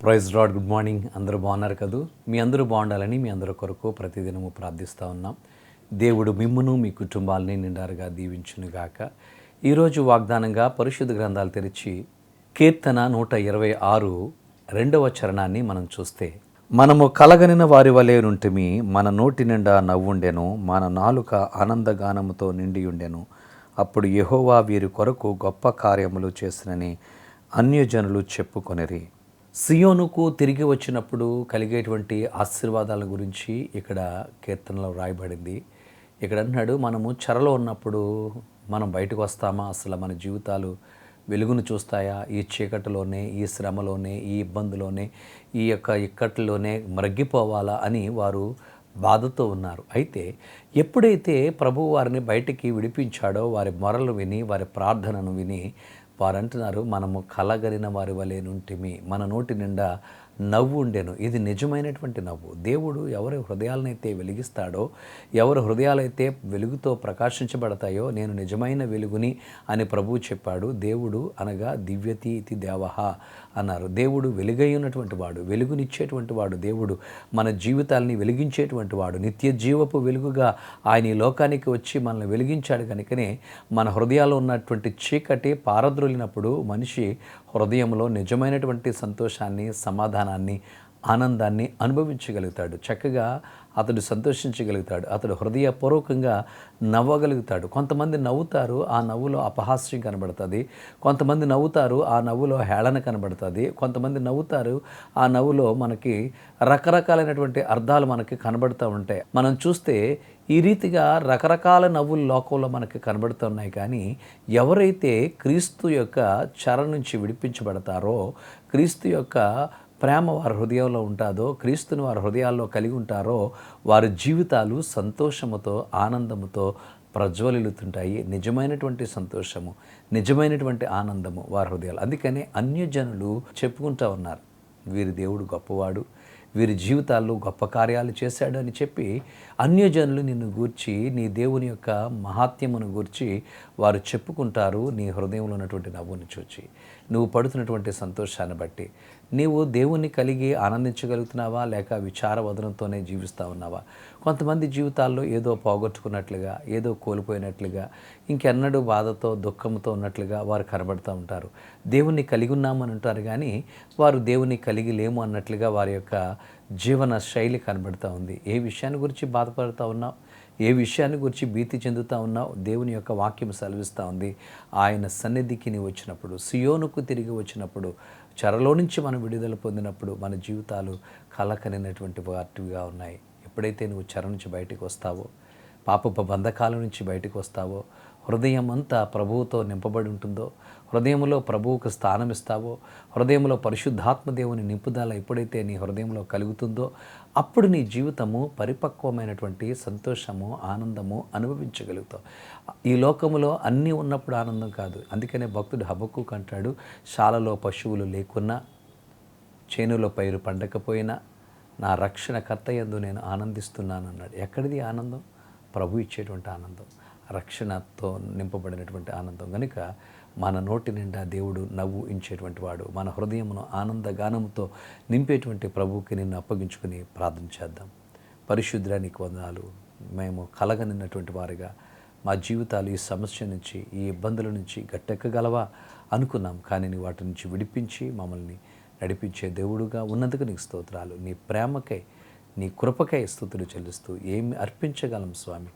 Praise lord good morning. అందరూ బాగున్నారు కదూ? మీ అందరూ బాగుండాలని మీ అందరి కొరకు ప్రతిదినము ప్రార్థిస్తూ ఉన్నాం. దేవుడు మిమ్మును మీ కుటుంబాలని నిండారుగా దీవించునుగాక. ఈరోజు వాగ్దానంగా పరిశుద్ధ గ్రంథాలు తెరిచి కీర్తన నూట ఇరవై ఆరు రెండవ చరణాన్ని మనం చూస్తే మనము కలగనిన వారి వలె నుంటిమి మన నోటి నిండా నవ్వుండెను మన నాలుక ఆనందగానముతో నిండి ఉండెను అప్పుడు యహోవా వీరి కొరకు గొప్ప కార్యములు చేసినని అన్యజనులు చెప్పుకొనిరి. సియోనుకు తిరిగి వచ్చినప్పుడు కలిగేటువంటి ఆశీర్వాదాల గురించి ఇక్కడ కీర్తనలో రాయబడింది ఇక్కడ అంటున్నాడు మనము చెరలో ఉన్నప్పుడు మనం బయటకు వస్తామా? అసలు మన జీవితాలు వెలుగును చూస్తాయా? ఈ చీకటిలోనే ఈ శ్రమలోనే ఈ ఇబ్బందిలోనే ఈ యొక్క ఇక్కట్లోనే మరగ్గిపోవాలా అని వారు బాధతో ఉన్నారు. అయితే ఎప్పుడైతే ప్రభు వారిని బయటికి విడిపించాడో వారి మొరలు విని వారి ప్రార్థనను విని వారంటున్నారు మనము కలగలిన వారి వలె నుంటిమి. మన నోటి నిండా నవ్వు ఉండెను. ఇది నిజమైనటువంటి నవ్వు. దేవుడు ఎవరి హృదయాలనైతే వెలిగిస్తాడో ఎవరి హృదయాలైతే వెలుగుతో ప్రకాశించబడతాయో నేను నిజమైన వెలుగుని అని ప్రభువు చెప్పాడు. దేవుడు అనగా దివ్యతి ఇది దేవహ అన్నారు. దేవుడు వెలుగై ఉన్నటువంటి వాడు వెలుగునిచ్చేటువంటి వాడు దేవుడు. మన జీవితాల్ని వెలిగించేటువంటి వాడు నిత్య జీవపు వెలుగుగా ఆయన ఈ లోకానికి వచ్చి మనల్ని వెలిగించాడు కనుకనే మన హృదయాల్లో ఉన్నటువంటి చీకటి పారద్రోలినప్పుడు మనిషి హృదయంలో నిజమైనటువంటి సంతోషాన్ని సమాధానాన్ని ఆనందాన్ని అనుభవించగలుగుతాడు. చక్కగా అతడు సంతోషించగలుగుతాడు. అతడు హృదయపూర్వకంగా నవ్వగలుగుతాడు. కొంతమంది నవ్వుతారు ఆ నవ్వులో అపహాస్యం కనబడుతుంది. కొంతమంది నవ్వుతారు ఆ నవ్వులో హేళన కనబడుతుంది. కొంతమంది నవ్వుతారు ఆ నవ్వులో మనకి రకరకాలైనటువంటి అర్థాలు మనకి కనబడుతూ ఉంటాయి. మనం చూస్తే ఈ రీతిగా రకరకాల నవ్వులు లోకంలో మనకి కనబడుతున్నాయి కానీ ఎవరైతే క్రీస్తు యొక్క చర నుంచి విడిపించబడతారో క్రీస్తు యొక్క ప్రేమ వారి హృదయంలో ఉంటుందో క్రీస్తుని వారి హృదయాల్లో కలిగి ఉంటారో వారి జీవితాలు సంతోషముతో ఆనందముతో ప్రజ్వలిలుతుంటాయి నిజమైనటువంటి సంతోషము నిజమైనటువంటి ఆనందము వారి హృదయాలు. అందుకనే అన్యజనులు చెప్పుకుంటూ ఉన్నారు. వీరి దేవుడు గొప్పవాడు వీరి జీవితాల్లో గొప్ప కార్యాలు చేశాడు అని చెప్పి అన్యజనులు నిన్ను గూర్చి నీ దేవుని యొక్క మహాత్యమును గూర్చి వారు చెప్పుకుంటారు. నీ హృదయంలో ఉన్నటువంటి నవ్వుని చూచి నువ్వు పడుతున్నటువంటి సంతోషాన్ని బట్టి నీవు దేవుణ్ణి కలిగి ఆనందించగలుగుతున్నావా? లేక విచారవదనంతోనే జీవిస్తూ ఉన్నావా? కొంతమంది జీవితాల్లో ఏదో పోగొట్టుకున్నట్లుగా ఏదో కోల్పోయినట్లుగా ఇంకెన్నడూ బాధతో దుఃఖంతో ఉన్నట్లుగా వారు కనబడుతూ ఉంటారు. దేవుణ్ణి కలిగి ఉన్నామని అంటారు కానీ వారు దేవుణ్ణి కలిగి లేము అన్నట్లుగా వారి యొక్క జీవన శైలి కనబడుతూ ఉంది. ఏ విషయాన్ని గురించి బాధపడుతూ ఉన్నావు? ఏ విషయాన్ని గురించి భీతి చెందుతూ ఉన్నావు? దేవుని యొక్క వాక్యం సెలవిస్తూ ఉంది. ఆయన సన్నిధికి నీ వచ్చినప్పుడు సియోనుకు తిరిగి వచ్చినప్పుడు చెరలో నుంచి మనం విడుదల పొందినప్పుడు మన జీవితాలు కలకనినటువంటి వాటిగా ఉన్నాయి. ఎప్పుడైతే నువ్వు చెర నుంచి బయటకు వస్తావో పాపపు బంధకాల నుంచి బయటకు వస్తావో హృదయం అంతా ప్రభువుతో నింపబడి ఉంటుందో? హృదయంలో ప్రభువుకు స్థానం ఇస్తావో హృదయంలో పరిశుద్ధాత్మదేవుని నింపుదల ఎప్పుడైతే నీ హృదయంలో కలుగుతుందో అప్పుడు నీ జీవితము పరిపక్వమైనటువంటి సంతోషము ఆనందము అనుభవించగలుగుతావు. ఈ లోకములో అన్నీ ఉన్నప్పుడు ఆనందం కాదు. అందుకనే భక్తుడు హబక్కు కంటాడు శాలలో పశువులు లేకున్నా చేనులో పైరు పండకపోయినా నా రక్షణకర్త యందు నేను ఆనందిస్తున్నాను అన్నాడు. ఎక్కడిది ఆనందం? ప్రభు ఇచ్చేటువంటి ఆనందం. రక్షణతో నింపబడినటువంటి ఆనందం. కనుక మన నోటి నిండా దేవుడు నవ్వు ఇంచేటువంటి వాడు మన హృదయమును ఆనందగానముతో నింపేటువంటి ప్రభువుకి నిన్ను అప్పగించుకుని ప్రార్థన చేద్దాం. పరిశుద్ధానికి వందనాలు. మేము కలగనిన్నటువంటి వారిగా మా జీవితాలు ఈ సమస్య నుంచి ఈ ఇబ్బందుల నుంచి గట్టెక్కగలవా అనుకున్నాం. కానీ నీ వాటి నుంచి విడిపించి మమ్మల్ని నడిపించే దేవుడుగా ఉన్నందుకు నీకు స్తోత్రాలు. నీ ప్రేమకై నీ కృపకై స్థుతులు చెల్లిస్తూ ఏమి అర్పించగలం స్వామి?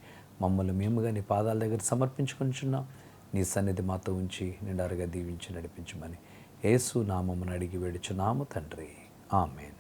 మమ్మల్ని మేముగా నీ పాదాల దగ్గర సమర్పించుకుంటున్నాం నీ సన్నిధి మాతో ఉంచి నిండారుగా దీవించి నడిపించమని యేసు నామమును అడిగి వేడుచున్నాము తండ్రి. ఆమెన్.